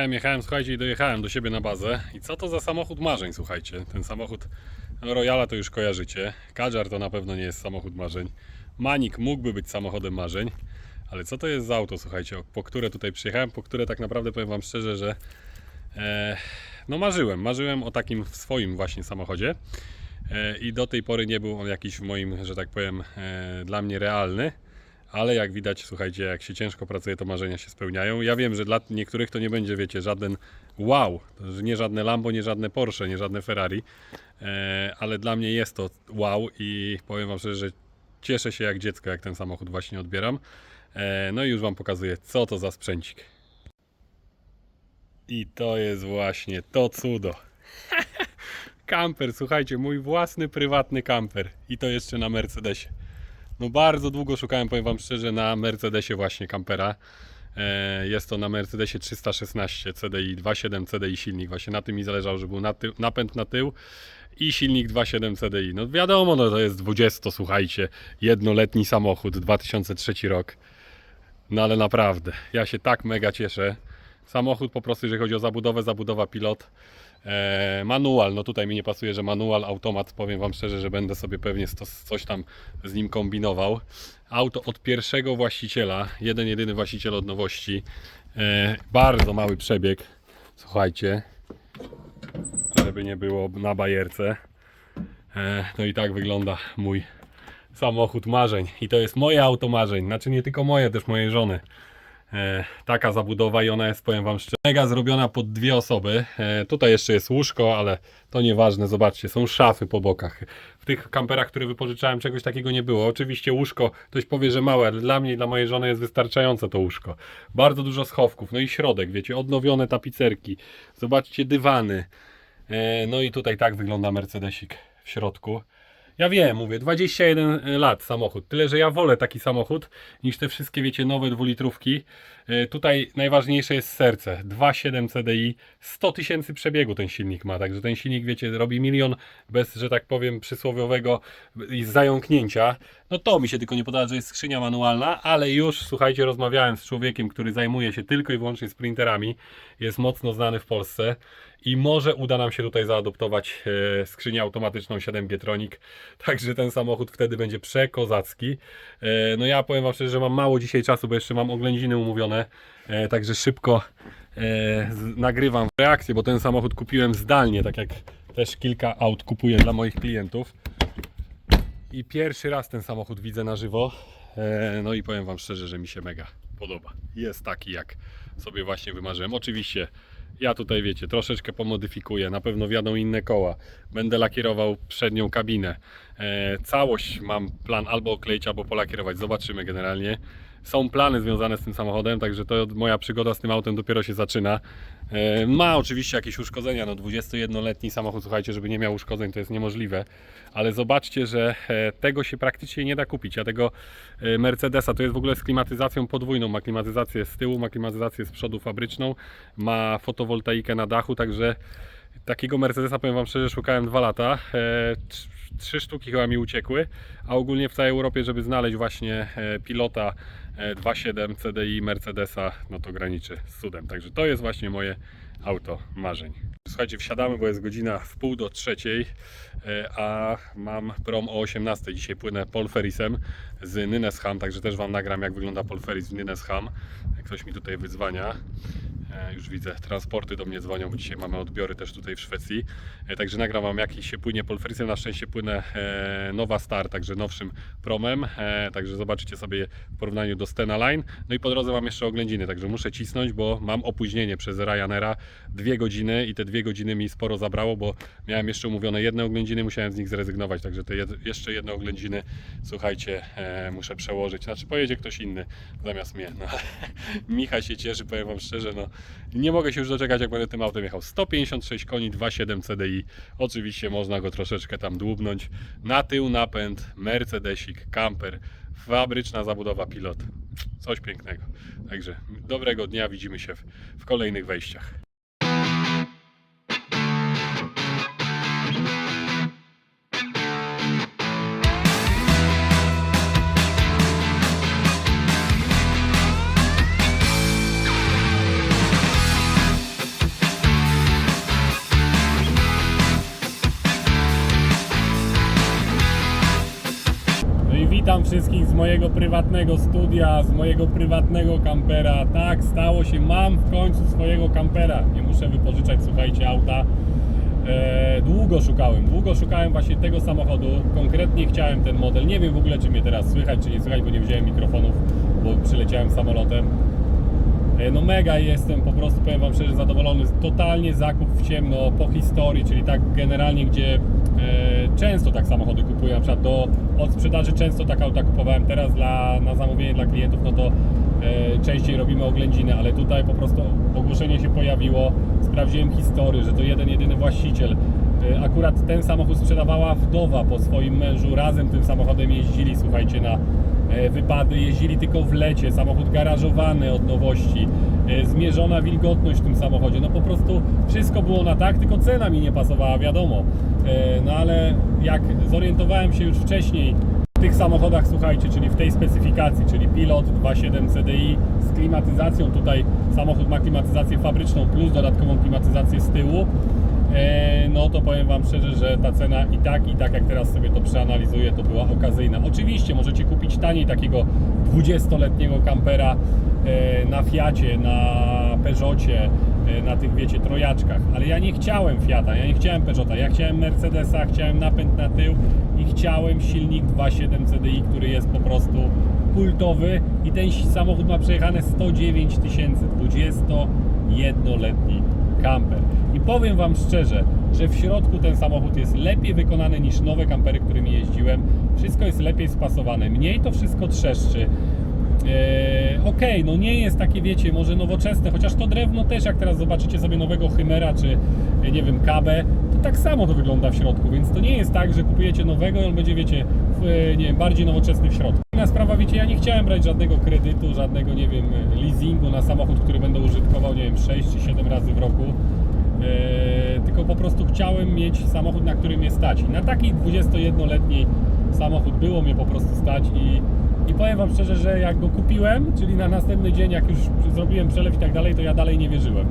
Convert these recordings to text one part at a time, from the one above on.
Jechałem, jechałem, słuchajcie, i dojechałem do siebie na bazę. I co to za samochód marzeń, słuchajcie? Ten samochód Royala to już kojarzycie. Kadżar to na pewno nie jest samochód marzeń. Manik mógłby być samochodem marzeń. Ale co to jest za auto, słuchajcie, po które tutaj przyjechałem, po które tak naprawdę powiem Wam szczerze, że e, no marzyłem, marzyłem o takim swoim właśnie samochodzie e, i do tej pory nie był on jakiś w moim, że tak powiem, e, dla mnie realny. Ale jak widać, słuchajcie, jak się ciężko pracuje, to marzenia się spełniają. Ja wiem, że dla niektórych to nie będzie, wiecie, żaden wow, że nie żadne Lambo, nie żadne Porsche, nie żadne Ferrari, e, ale dla mnie jest to wow i powiem Wam szczerze, że cieszę się jak dziecko, jak ten samochód właśnie odbieram. E, no i już Wam pokazuję, co to za sprzęcik. I to jest właśnie to cudo. kamper, słuchajcie, mój własny, prywatny kamper. I to jeszcze na Mercedesie. No bardzo długo szukałem, powiem Wam szczerze, na Mercedesie właśnie kampera. E, Jest to na Mercedesie 316 CDI 2.7 CDI silnik. Właśnie na tym mi zależało, żeby był na tył, napęd na tył i silnik 2.7 CDI. No wiadomo, no to jest 20, słuchajcie, jednoletni samochód, 2003 rok. No ale naprawdę, ja się tak mega cieszę. Samochód po prostu, jeżeli chodzi o zabudowę, zabudowa pilot. E, manual, no tutaj mi nie pasuje, że manual, automat, powiem Wam szczerze, że będę sobie pewnie sto, coś tam z nim kombinował. Auto od pierwszego właściciela, jeden jedyny właściciel od nowości. E, bardzo mały przebieg, słuchajcie, żeby nie było na bajerce. E, no i tak wygląda mój samochód marzeń. I to jest moje auto marzeń. Znaczy nie tylko moje, też mojej żony. E, taka zabudowa i ona jest, powiem Wam szczerze, mega zrobiona pod dwie osoby. E, tutaj jeszcze jest łóżko, ale to nieważne. Zobaczcie, są szafy po bokach. W tych kamperach, które wypożyczałem, czegoś takiego nie było. Oczywiście łóżko, ktoś powie, że małe, ale dla mnie i dla mojej żony jest wystarczające to łóżko. Bardzo dużo schowków, no i środek, wiecie, odnowione tapicerki. Zobaczcie, dywany. E, no i tutaj tak wygląda Mercedesik w środku. Ja wiem, mówię, 21 lat samochód. Tyle, że ja wolę taki samochód niż te wszystkie, wiecie, nowe dwulitrówki. E, Tutaj najważniejsze jest serce. 2.7 CDI, 100 tysięcy przebiegu ten silnik ma. Także ten silnik, wiecie, robi milion bez, że tak powiem, przysłowiowego i zająknięcia. No to mi się tylko nie podoba, że jest skrzynia manualna, ale już, słuchajcie, rozmawiałem z człowiekiem, który zajmuje się tylko i wyłącznie sprinterami. Jest mocno znany w Polsce i może uda nam się tutaj zaadoptować e, skrzynię automatyczną 7G Tronic, także ten samochód wtedy będzie przekozacki. E, no ja powiem Wam szczerze, że mam mało dzisiaj czasu, bo jeszcze mam oględziny umówione, e, także szybko e, nagrywam reakcję, bo ten samochód kupiłem zdalnie, tak jak też kilka aut kupuję dla moich klientów. I pierwszy raz ten samochód widzę na żywo. E, No i powiem Wam szczerze, że mi się mega podoba. Jest taki, jak sobie właśnie wymarzyłem. Oczywiście ja tutaj, wiecie, troszeczkę pomodyfikuję. Na pewno wjadą inne koła. Będę lakierował przednią kabinę. E, Całość mam plan albo okleić, albo polakierować. Zobaczymy generalnie. Są plany związane z tym samochodem, także to moja przygoda z tym autem dopiero się zaczyna. E, Ma oczywiście jakieś uszkodzenia, no 21-letni samochód, słuchajcie, żeby nie miał uszkodzeń to jest niemożliwe, ale zobaczcie, że e, tego się praktycznie nie da kupić. Ja tego e, Mercedesa, to jest w ogóle z klimatyzacją podwójną, ma klimatyzację z tyłu, ma klimatyzację z przodu fabryczną, ma fotowoltaikę na dachu, także takiego Mercedesa, powiem Wam szczerze, szukałem dwa lata. E, trz- Trzy sztuki chyba mi uciekły, a ogólnie w całej Europie, żeby znaleźć właśnie e, pilota e, 2.7 CDI Mercedesa, no to graniczy z cudem. Także to jest właśnie moje auto marzeń. Słuchajcie, wsiadamy, bo jest godzina w pół do trzeciej, e, a mam prom o 18. Dzisiaj płynę Polferisem z Nynesham, także też Wam nagram jak wygląda Polferis w Nynesham. Ktoś mi tutaj wyzwania. E, Już widzę, transporty do mnie dzwonią, bo dzisiaj mamy odbiory też tutaj w Szwecji. E, Także nagram Wam jakiś się płynie Polferisem. Na szczęście płynę e, Nowa Star, także nowszym promem. Także zobaczycie sobie w porównaniu do Stena Line. No i po drodze mam jeszcze oględziny, także muszę cisnąć, bo mam opóźnienie przez Ryanaira. Dwie godziny i te dwie godziny mi sporo zabrało, bo miałem jeszcze umówione jedne oględziny, musiałem z nich zrezygnować. Także te jeszcze jedne oględziny, słuchajcie, muszę przełożyć. Znaczy pojedzie ktoś inny zamiast mnie. No. Micha się cieszy, powiem Wam szczerze, no nie mogę się już doczekać, jak będę tym autem jechał. 156 koni, 2.7 CDI. Oczywiście można go troszeczkę tam dłubnąć. Na tył napęd, Mercedesik, camper, fabryczna zabudowa pilot. Coś pięknego. Także dobrego dnia, widzimy się w, w kolejnych wejściach. Z mojego prywatnego studia, z mojego prywatnego kampera. Tak, stało się, mam w końcu swojego kampera. Nie muszę wypożyczać, słuchajcie, auta. E, długo szukałem, długo szukałem właśnie tego samochodu. Konkretnie chciałem ten model. Nie wiem w ogóle, czy mnie teraz słychać, czy nie słychać, bo nie wziąłem mikrofonów, bo przyleciałem samolotem. E, No mega jestem, po prostu powiem Wam szczerze zadowolony. Totalnie zakup w ciemno po historii, czyli tak generalnie, gdzie e, często tak samochody kupuję, na przykład do od sprzedaży często tak auta kupowałem, teraz dla, na zamówienie dla klientów, no to e, częściej robimy oględziny, ale tutaj po prostu ogłoszenie się pojawiło, sprawdziłem historię, że to jeden, jedyny właściciel. E, Akurat ten samochód sprzedawała wdowa po swoim mężu, razem tym samochodem jeździli, słuchajcie, na wypady, jeździli tylko w lecie, samochód garażowany od nowości, e, zmierzona wilgotność w tym samochodzie, no po prostu wszystko było na tak, tylko cena mi nie pasowała, wiadomo. E, No ale jak zorientowałem się już wcześniej w tych samochodach, słuchajcie, czyli w tej specyfikacji, czyli Pilot 2.7 CDI z klimatyzacją, tutaj samochód ma klimatyzację fabryczną plus dodatkową klimatyzację z tyłu, E, no to powiem Wam szczerze, że ta cena i tak, i tak jak teraz sobie to przeanalizuję, to była okazyjna. Oczywiście możecie kupić taniej takiego 20-letniego kampera e, na Fiacie, na Peugeotie, e, na tych wiecie trojaczkach, ale ja nie chciałem Fiata, ja nie chciałem Peugeota, ja chciałem Mercedesa, chciałem napęd na tył i chciałem silnik 2.7 CDI, który jest po prostu kultowy i ten samochód ma przejechane 109 tysięcy, 21-letni kamper. Powiem Wam szczerze, że w środku ten samochód jest lepiej wykonany niż nowe kampery, którymi jeździłem. Wszystko jest lepiej spasowane, mniej to wszystko trzeszczy. Eee, Okej, no nie jest takie, wiecie, może nowoczesne, chociaż to drewno też, jak teraz zobaczycie sobie nowego Chymera, czy e, nie wiem, Kabę, to tak samo to wygląda w środku, więc to nie jest tak, że kupujecie nowego i on będzie, wiecie, w, e, nie wiem, bardziej nowoczesny w środku. Inna sprawa, wiecie, ja nie chciałem brać żadnego kredytu, żadnego, nie wiem, leasingu na samochód, który będę użytkował, nie wiem, 6 czy 7 razy w roku. Eee, tylko po prostu chciałem mieć samochód, na którym mnie stać. I na taki 21-letni samochód było mnie po prostu stać i, i powiem Wam szczerze, że jak go kupiłem, czyli na następny dzień, jak już zrobiłem przelew i tak dalej, to ja dalej nie wierzyłem.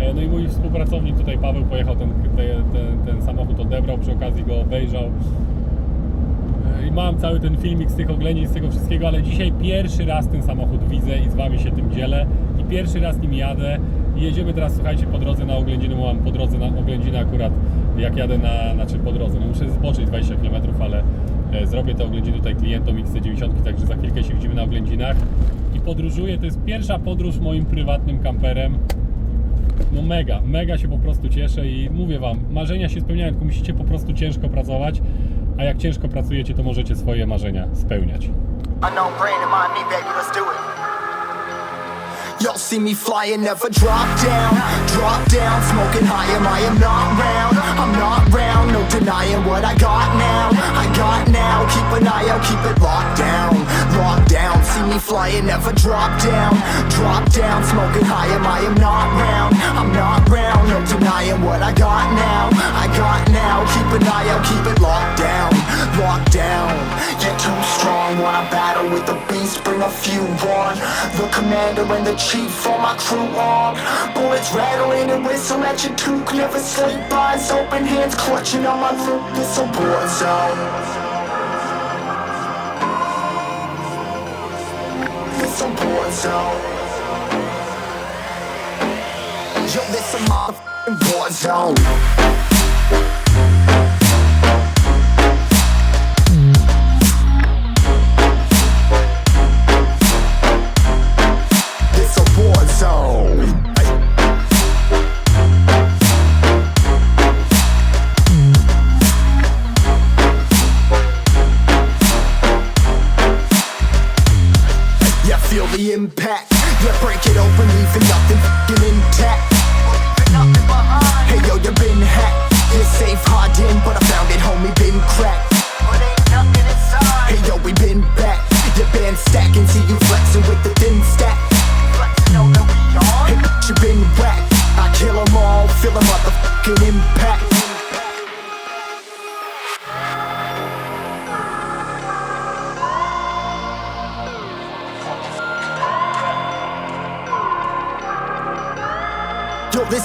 E, No i mój współpracownik tutaj, Paweł, pojechał ten, ten, ten, ten samochód, odebrał, przy okazji go obejrzał. E, I mam cały ten filmik z tych oględzin, z tego wszystkiego, ale dzisiaj pierwszy raz ten samochód widzę i z Wami się tym dzielę. I pierwszy raz nim jadę. I jedziemy teraz, słuchajcie, po drodze na oględziny, bo mam po drodze na oględziny akurat, jak jadę na, znaczy po drodze, no muszę zboczyć 20 km, ale e, zrobię te oględziny tutaj klientom XC90, także za chwilkę się widzimy na oględzinach. I podróżuję, to jest pierwsza podróż moim prywatnym kamperem. No mega, mega się po prostu cieszę i mówię Wam, marzenia się spełniają, tylko musicie po prostu ciężko pracować, a jak ciężko pracujecie, to możecie swoje marzenia spełniać. Unknown brain in mind me, baby, let's do it. Y'all see me flying, never drop down. Drop down, smoking high, am I am not round. I'm not round, no denying what I got now. I got now, keep an eye out, keep it locked down. Locked down, see me flying, never drop down. Drop down, smoking high, am I am not round. I'm not round, no denying what I got now. I got now, keep an eye out, keep it locked down. Locked down, you're too strong. Wanna battle with the beast, bring a few on. The commander and the chief, all my crew on. Bullets rattling and whistle at your toque. Never sleep, eyes open, hands clutching on my loop. It's a war zone. It's a war zone. Yo, this a motherfucking war zone. Impact. Yeah, break it open, leaving nothing fucking intact. Hey yo, you been hacked. You're safe hiding, but I found it, homie, been cracked. Hey yo, we been back. Your band stacking, see you flexing with the thin stack. Hey, you been whacked. I kill 'em all, feel a motherfucking impact.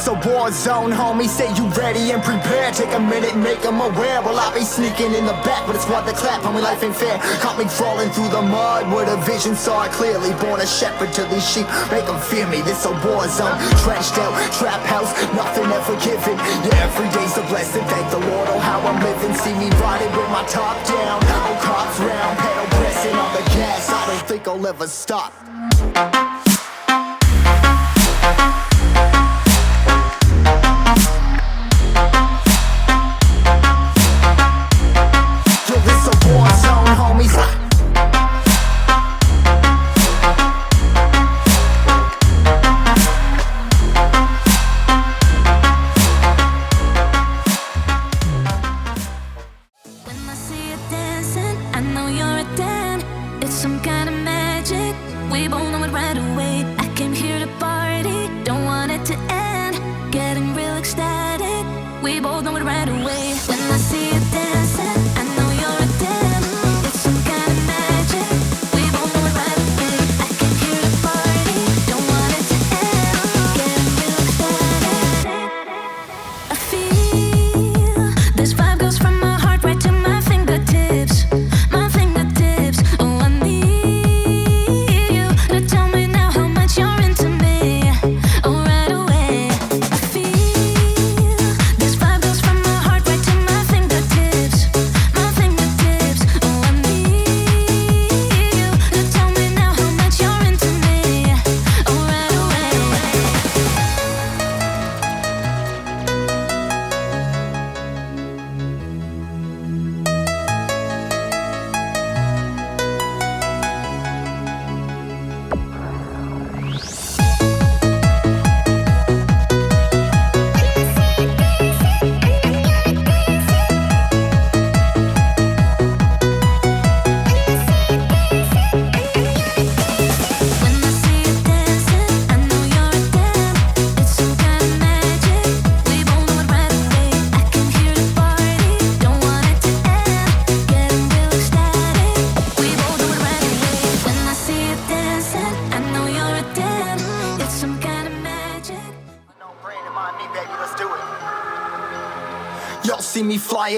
This a war zone, homie. Say you ready and prepared. Take a minute, make them aware. Well, I'll be sneaking in the back, but it's what the clap. Homie, life ain't fair. Caught me crawling through the mud where the vision saw it clearly. Born a shepherd to these sheep, make them fear me. This a war zone, trenched out, trap house, nothing ever given. Yeah, every day's a blessing. Thank the Lord, oh, how I'm living. See me riding with my top down. Oh, cops round, pedal pressing on the gas. I don't think I'll ever stop.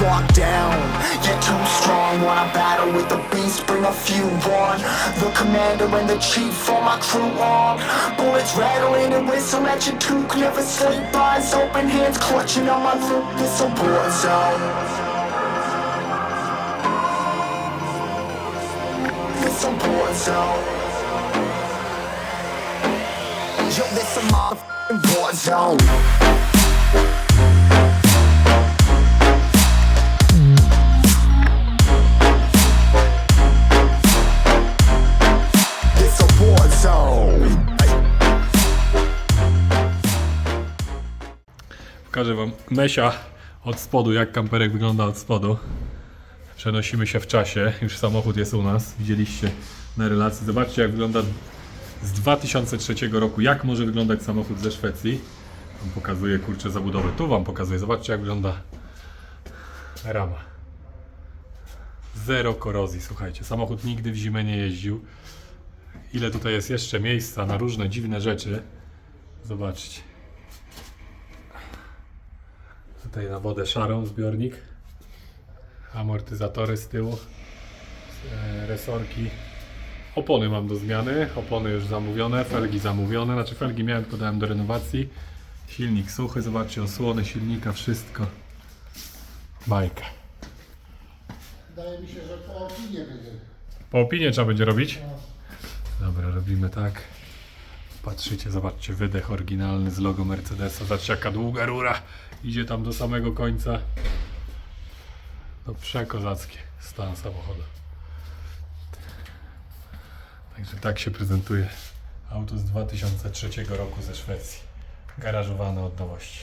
Locked down, you're too strong. Wanna battle with the beast, bring a few on. The commander and the chief for my crew on. Bullets rattling and whistle at your toque. Never sleep, eyes open, hands clutching on my loop. It's a war zone. It's a war zone. Yo, this a motherfucking war zone. Pokażę wam Mesia od spodu, jak kamperek wygląda od spodu. Przenosimy się w czasie, już samochód jest u nas, widzieliście na relacji. Zobaczcie jak wygląda z 2003 roku, jak może wyglądać samochód ze Szwecji. Wam pokazuję kurczę zabudowę, tu wam pokazuję, zobaczcie jak wygląda rama. Zero korozji, słuchajcie, samochód nigdy w zimę nie jeździł. Ile tutaj jest jeszcze miejsca na różne dziwne rzeczy. Zobaczcie. Tutaj na wodę szarą zbiornik. Amortyzatory z tyłu. E, Resorki. Opony mam do zmiany. Opony już zamówione. Felgi zamówione. Znaczy felgi miałem, tylko dałem do renowacji. Silnik suchy. Zobaczcie osłony silnika. Wszystko. Bajka. Wydaje mi się, że po opinie będzie. Po opinie trzeba będzie robić. Dobra, robimy tak. Patrzycie, zobaczcie, wydech oryginalny z logo Mercedesa. Zobaczcie, jaka długa rura idzie tam do samego końca. No przekozackie stan samochodu. Także tak się prezentuje auto z 2003 roku ze Szwecji. Garażowane od nowości.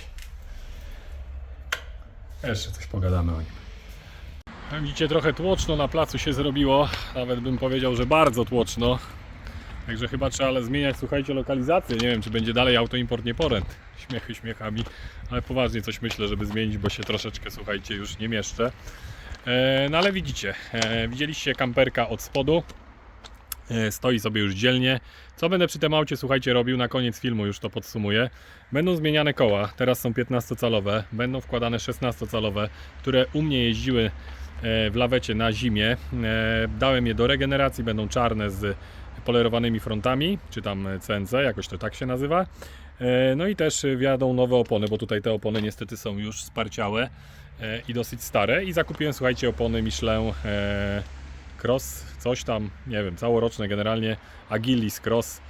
Jeszcze coś pogadamy o nim. Widzicie, trochę tłoczno na placu się zrobiło. Nawet bym powiedział, że bardzo tłoczno. Także chyba trzeba ale zmieniać, słuchajcie, lokalizację. Nie wiem, czy będzie dalej autoimport nieporęt. Śmiechy śmiechami, ale poważnie coś myślę, żeby zmienić, bo się troszeczkę, słuchajcie, już nie mieszczę. E, no ale widzicie, e, widzieliście kamperka od spodu. E, stoi sobie już dzielnie. Co będę przy tym aucie, słuchajcie, robił na koniec filmu, już to podsumuję. Będą zmieniane koła, teraz są 15-calowe, będą wkładane 16-calowe, które u mnie jeździły w lawecie na zimie. Dałem je do regeneracji, będą czarne z polerowanymi frontami, czy tam CNC, jakoś to tak się nazywa. E, No i też wjadą nowe opony, bo tutaj te opony niestety są już sparciałe e, i dosyć stare. I zakupiłem, słuchajcie, opony Michelin e, Cross, coś tam, nie wiem, całoroczne generalnie, Agilis Cross,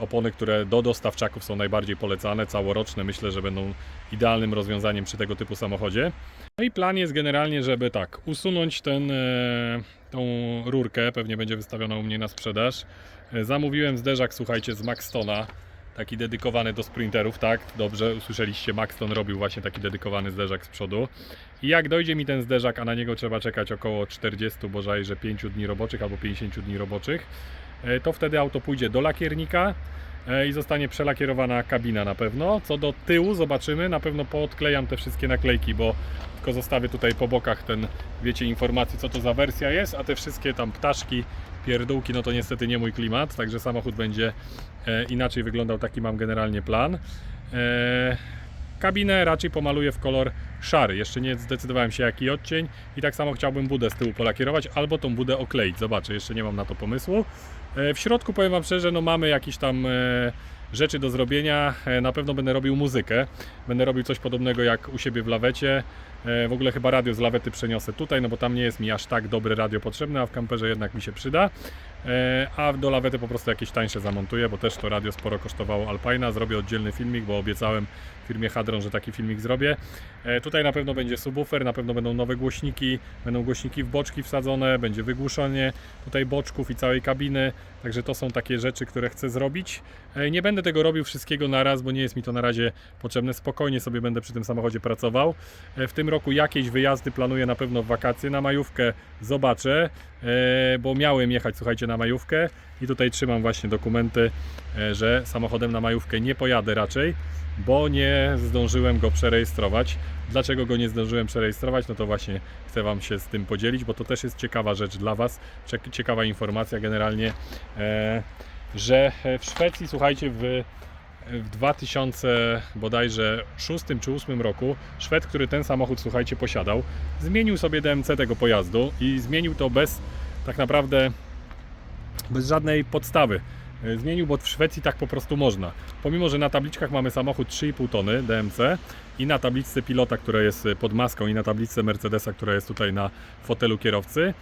opony, które do dostawczaków są najbardziej polecane, całoroczne, myślę, że będą idealnym rozwiązaniem przy tego typu samochodzie. No i plan jest generalnie, żeby tak, usunąć ten, e, tą rurkę, pewnie będzie wystawiona u mnie na sprzedaż. E, zamówiłem zderzak, słuchajcie, z Maxtona, taki dedykowany do sprinterów, tak, dobrze, usłyszeliście, Maxton robił właśnie taki dedykowany zderzak z przodu. I jak dojdzie mi ten zderzak, a na niego trzeba czekać około 40, bodajże 5 dni roboczych albo 50 dni roboczych, e, to wtedy auto pójdzie do lakiernika i zostanie przelakierowana kabina na pewno. Co do tyłu zobaczymy, na pewno poodklejam te wszystkie naklejki, bo tylko zostawię tutaj po bokach ten, wiecie, informacji co to za wersja jest, a te wszystkie tam ptaszki, pierdółki, no to niestety nie mój klimat, także samochód będzie e, inaczej wyglądał, taki mam generalnie plan. E, Kabinę raczej pomaluję w kolor szary. Jeszcze nie zdecydowałem się jaki odcień i tak samo chciałbym budę z tyłu polakierować albo tą budę okleić. Zobaczę, jeszcze nie mam na to pomysłu. E, W środku powiem Wam szczerze, no mamy jakieś tam rzeczy do zrobienia. Na pewno będę robił muzykę. Będę robił coś podobnego jak u siebie w lawecie. E, W ogóle chyba radio z lawety przeniosę tutaj, no bo tam nie jest mi aż tak dobre radio potrzebne, a w kamperze jednak mi się przyda. E, A do lawety po prostu jakieś tańsze zamontuję, bo też to radio sporo kosztowało Alpina. Zrobię oddzielny filmik, bo obiecałem firmie Hadron, że taki filmik zrobię. E, Tutaj na pewno będzie subwoofer, na pewno będą nowe głośniki, będą głośniki w boczki wsadzone, będzie wygłuszenie tutaj boczków i całej kabiny. Także to są takie rzeczy, które chcę zrobić. E, Nie będę tego robił wszystkiego na raz, bo nie jest mi to na razie potrzebne. Spokojnie sobie będę przy tym samochodzie pracował. W tym roku jakieś wyjazdy planuję na pewno w wakacje. Na majówkę zobaczę, bo miałem jechać, słuchajcie, na majówkę i tutaj trzymam właśnie dokumenty, e, że samochodem na majówkę nie pojadę raczej, bo nie zdążyłem go przerejestrować. Dlaczego go nie zdążyłem przerejestrować? No to właśnie chcę Wam się z tym podzielić, bo to też jest ciekawa rzecz dla Was, ciekawa informacja generalnie, e, że w Szwecji, słuchajcie, w w 2000 bodajże 6 czy 8 roku Szwed, który ten samochód, słuchajcie, posiadał, zmienił sobie DMC tego pojazdu i zmienił to bez tak naprawdę bez żadnej podstawy. E, Zmienił, bo w Szwecji tak po prostu można. Pomimo, że na tabliczkach mamy samochód 3,5 tony DMC i na tabliczce pilota, która jest pod maską i na tabliczce Mercedesa, która jest tutaj na fotelu kierowcy, e,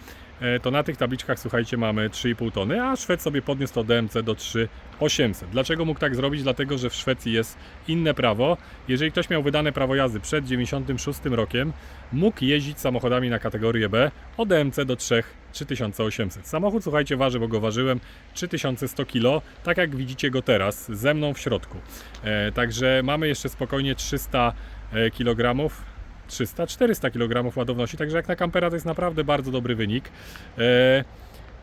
to na tych tabliczkach, słuchajcie, mamy 3,5 tony, a Szwed sobie podniósł to DMC do 3,800. Dlaczego mógł tak zrobić? Dlatego, że w Szwecji jest inne prawo. Jeżeli ktoś miał wydane prawo jazdy przed 96 rokiem, mógł jeździć samochodami na kategorię B o DMC do 3 3800. Samochód, słuchajcie, waży, bo go ważyłem 3100 kg, tak jak widzicie go teraz, ze mną w środku. E, także mamy jeszcze spokojnie 300 kg 300-400 kg ładowności, także jak na kampera to jest naprawdę bardzo dobry wynik. E,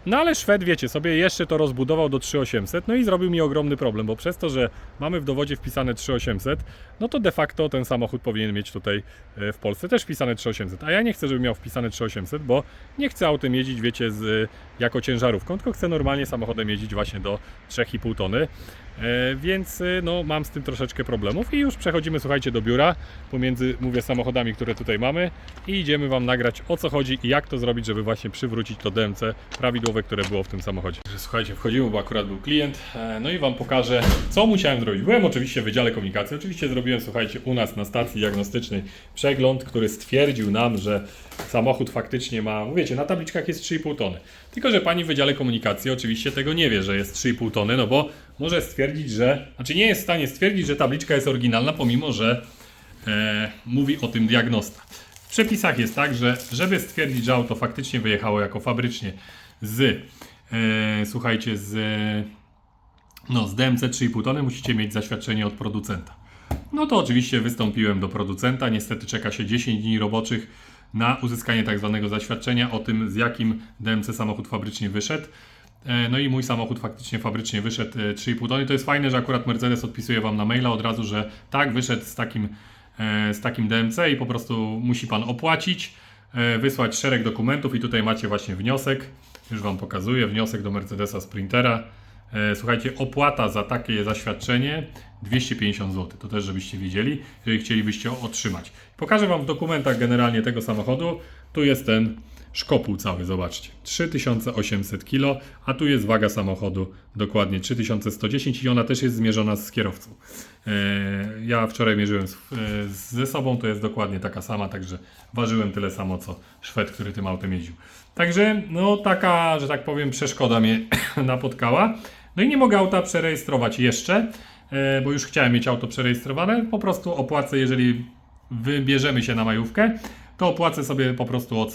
No ale Szwed, wiecie, sobie jeszcze to rozbudował do 3800, no i zrobił mi ogromny problem, bo przez to, że mamy w dowodzie wpisane 3800, no to de facto ten samochód powinien mieć tutaj e, w Polsce też wpisane 3800, a ja nie chcę, żeby miał wpisane 3800, bo nie chcę autem jeździć, wiecie, z, jako ciężarówką, tylko chcę normalnie samochodem jeździć właśnie do 3,5 tony. E, Więc y, no, mam z tym troszeczkę problemów i już przechodzimy, słuchajcie, do biura pomiędzy, mówię, samochodami, które tutaj mamy i idziemy Wam nagrać o co chodzi i jak to zrobić, żeby właśnie przywrócić to DMC prawidłowe, które było w tym samochodzie. Słuchajcie, wchodzimy, bo akurat był klient, e, no i Wam pokażę, co musiałem zrobić. Byłem oczywiście w Wydziale Komunikacji, oczywiście zrobiłem, słuchajcie, u nas na stacji diagnostycznej przegląd, który stwierdził nam, że samochód faktycznie ma, wiecie, na tabliczkach jest 3,5 tony. Tylko, że pani w Wydziale Komunikacji oczywiście tego nie wie, że jest 3,5 tony, no bo może stwierdzić, że, znaczy nie jest w stanie stwierdzić, że tabliczka jest oryginalna, pomimo, że e, mówi o tym diagnosta. W przepisach jest tak, że żeby stwierdzić, że auto faktycznie wyjechało jako fabrycznie z, e, słuchajcie, z, no, z DMC 3,5 tony, musicie mieć zaświadczenie od producenta. No to oczywiście wystąpiłem do producenta. Niestety czeka się 10 dni roboczych na uzyskanie tak zwanego zaświadczenia o tym, z jakim DMC samochód fabrycznie wyszedł. E, No i mój samochód faktycznie fabrycznie wyszedł e, 3,5 tony. To jest fajne, że akurat Mercedes odpisuje Wam na maila od razu, że tak, wyszedł z takim, e, z takim DMC i po prostu musi Pan opłacić, e, wysłać szereg dokumentów i tutaj macie właśnie wniosek. Już Wam pokazuję, wniosek do Mercedesa Sprintera. E, Słuchajcie, opłata za takie zaświadczenie 250 zł. To też, żebyście wiedzieli, jeżeli chcielibyście otrzymać. Pokażę Wam w dokumentach generalnie tego samochodu. Tu jest ten szkopuł cały, zobaczcie. 3800 kg, a tu jest waga samochodu dokładnie 3110 i ona też jest zmierzona z kierowcą. E, Ja wczoraj mierzyłem e, ze sobą, to jest dokładnie taka sama, także ważyłem tyle samo co Szwed, który tym autem jeździł. Także no taka, że tak powiem, przeszkoda mnie napotkała. No i nie mogę auta przerejestrować jeszcze, e, bo już chciałem mieć auto przerejestrowane. Po prostu opłacę, jeżeli wybierzemy się na majówkę, to opłacę sobie po prostu OC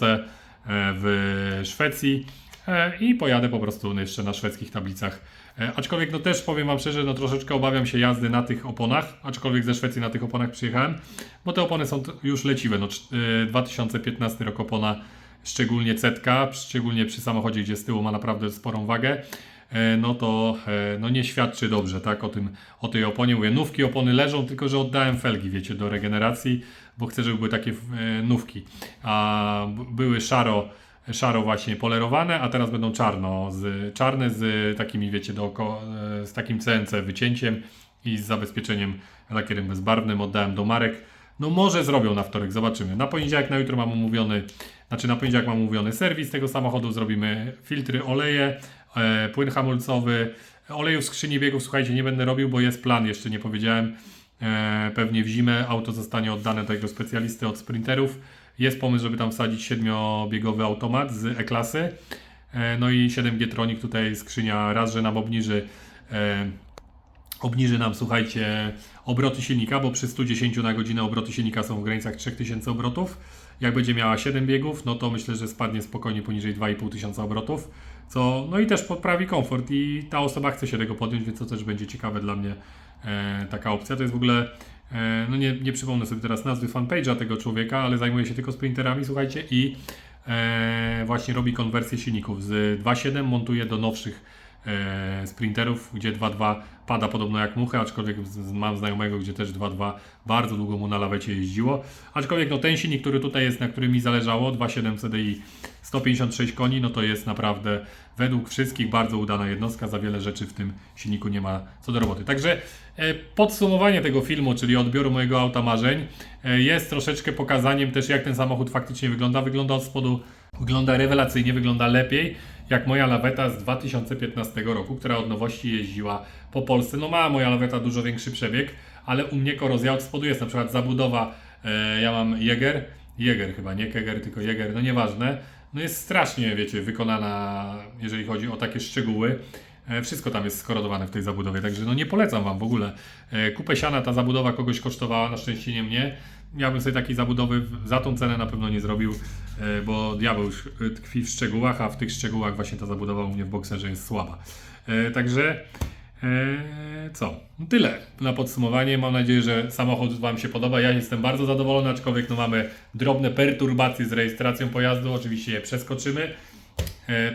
w Szwecji e, i pojadę po prostu jeszcze na szwedzkich tablicach. E, Aczkolwiek no też powiem Wam szczerze, no troszeczkę obawiam się jazdy na tych oponach, aczkolwiek ze Szwecji na tych oponach przyjechałem, bo te opony są już leciwe. No, cz- e, 2015 rok opona, szczególnie cetka, szczególnie przy samochodzie, gdzie z tyłu ma naprawdę sporą wagę, e, no to e, no nie świadczy dobrze tak, o, tym, o tej oponie. Mówię, nówki opony leżą, tylko że oddałem felgi, wiecie, do regeneracji, bo chcę, żeby były takie e, nówki. A były szaro, szaro właśnie polerowane, a teraz będą czarno, z, czarne z takimi, wiecie, dookoła, e, z takim CNC wycięciem i z zabezpieczeniem lakierem bezbarwnym. Oddałem do marek. No może zrobią na wtorek, zobaczymy. Na poniedziałek, na jutro mam umówiony, znaczy na poniedziałek mam umówiony serwis tego samochodu, zrobimy filtry, oleje, e, płyn hamulcowy, oleju w skrzyni biegów, słuchajcie, nie będę robił, bo jest plan, jeszcze nie powiedziałem, e, pewnie w zimę auto zostanie oddane do tego specjalisty od sprinterów. Jest pomysł, żeby tam wsadzić siedmiobiegowy automat z E-klasy, e, no i 7G Tronic, tutaj skrzynia raz, że nam obniży e, obniży nam, słuchajcie, obroty silnika, bo przy 110 na godzinę obroty silnika są w granicach 3000 obrotów. Jak będzie miała 7 biegów, no to myślę, że spadnie spokojnie poniżej 2500 obrotów, co no i też poprawi komfort i ta osoba chce się tego podjąć, więc to też będzie ciekawe dla mnie e, taka opcja. To jest w ogóle, e, no nie, nie przypomnę sobie teraz nazwy fanpage'a tego człowieka, ale zajmuje się tylko sprinterami, słuchajcie, i e, właśnie robi konwersję silników. Z 2.7 montuje do nowszych sprinterów, gdzie 2.2 pada podobno jak muchę, aczkolwiek mam znajomego, gdzie też 2.2 bardzo długo mu na lawecie jeździło. Aczkolwiek no, ten silnik, który tutaj jest, na którym mi zależało, 2.7 CDI 156 koni, no to jest naprawdę według wszystkich bardzo udana jednostka, za wiele rzeczy w tym silniku nie ma co do roboty. Także e, podsumowanie tego filmu, czyli odbioru mojego auta marzeń, e, jest troszeczkę pokazaniem też jak ten samochód faktycznie wygląda. Wygląda od spodu, wygląda rewelacyjnie, wygląda lepiej jak moja laweta z 2015 roku, która od nowości jeździła po Polsce. No ma moja laweta dużo większy przebieg, ale u mnie korozja od spodu jest na przykład zabudowa, e, ja mam Jäger, Jäger chyba, nie Keger, tylko Jäger, no nieważne. No jest strasznie, wiecie, wykonana, jeżeli chodzi o takie szczegóły. E, Wszystko tam jest skorodowane w tej zabudowie, także no nie polecam Wam w ogóle. E, Kupę siana ta zabudowa kogoś kosztowała, na szczęście nie mnie. Ja bym sobie takiej zabudowy za tą cenę na pewno nie zrobił, e, bo diabeł już tkwi w szczegółach, a w tych szczegółach właśnie ta zabudowa u mnie w bokserze jest słaba. E, Także e, co? No Tyle na podsumowanie. Mam nadzieję, że samochód Wam się podoba. Ja jestem bardzo zadowolony, aczkolwiek no mamy drobne perturbacje z rejestracją pojazdu. Oczywiście je przeskoczymy.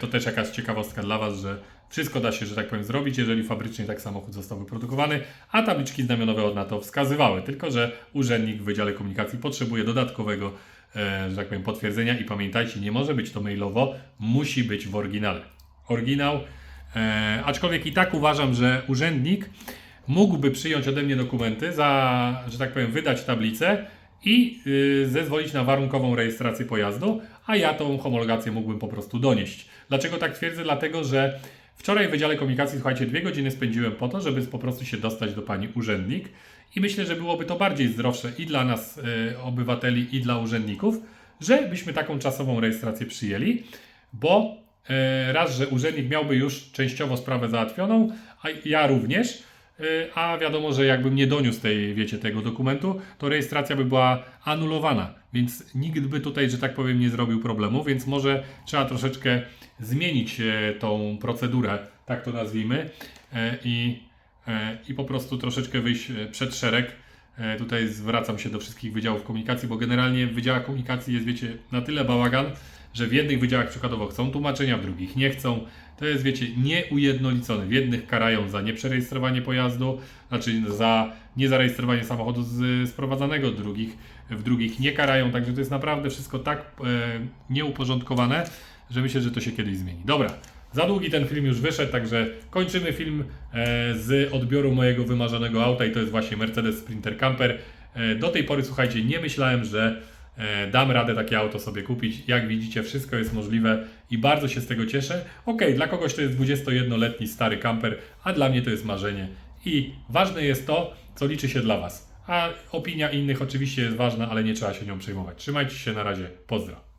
To też jakaś ciekawostka dla Was, że wszystko da się, że tak powiem, zrobić, jeżeli fabrycznie tak samochód został wyprodukowany, a tabliczki znamionowe od na to wskazywały. Tylko, że urzędnik w Wydziale Komunikacji potrzebuje dodatkowego, e, że tak powiem, potwierdzenia i pamiętajcie, nie może być to mailowo, musi być w oryginale. Oryginał, e, aczkolwiek i tak uważam, że urzędnik mógłby przyjąć ode mnie dokumenty, za, że tak powiem, wydać tablicę i y, zezwolić na warunkową rejestrację pojazdu, a ja tą homologację mógłbym po prostu donieść. Dlaczego tak twierdzę? Dlatego, że wczoraj w Wydziale Komunikacji, słuchajcie, dwie godziny spędziłem po to, żeby po prostu się dostać do pani urzędnik i myślę, że byłoby to bardziej zdrowsze i dla nas, y, obywateli, i dla urzędników, żebyśmy taką czasową rejestrację przyjęli, bo e, raz, że urzędnik miałby już częściowo sprawę załatwioną, a ja również, a wiadomo, że jakbym nie doniósł tej, wiecie, tego dokumentu, to rejestracja by była anulowana, więc nikt by tutaj, że tak powiem, nie zrobił problemu, więc może trzeba troszeczkę zmienić e, tą procedurę, tak to nazwijmy, e, i, e, i po prostu troszeczkę wyjść przed szereg, Tutaj zwracam się do wszystkich wydziałów komunikacji, bo generalnie w wydziałach komunikacji jest, wiecie, na tyle bałagan, że w jednych wydziałach przykładowo chcą tłumaczenia, w drugich nie chcą. To jest, wiecie, nieujednolicone. W jednych karają za nieprzerejestrowanie pojazdu, znaczy za niezarejestrowanie samochodu z, sprowadzanego, drugich, w drugich nie karają. Także to jest naprawdę wszystko tak e, nieuporządkowane, że myślę, że to się kiedyś zmieni. Dobra. Za długi ten film już wyszedł, także kończymy film e, z odbioru mojego wymarzonego auta i to jest właśnie Mercedes Sprinter Camper. E, do tej pory, słuchajcie, nie myślałem, że dam radę takie auto sobie kupić. Jak widzicie, wszystko jest możliwe i bardzo się z tego cieszę. Ok, dla kogoś to jest 21-letni stary camper, a dla mnie to jest marzenie. I ważne jest to, co liczy się dla Was. A opinia innych oczywiście jest ważna, ale nie trzeba się nią przejmować. Trzymajcie się na razie. Pozdro.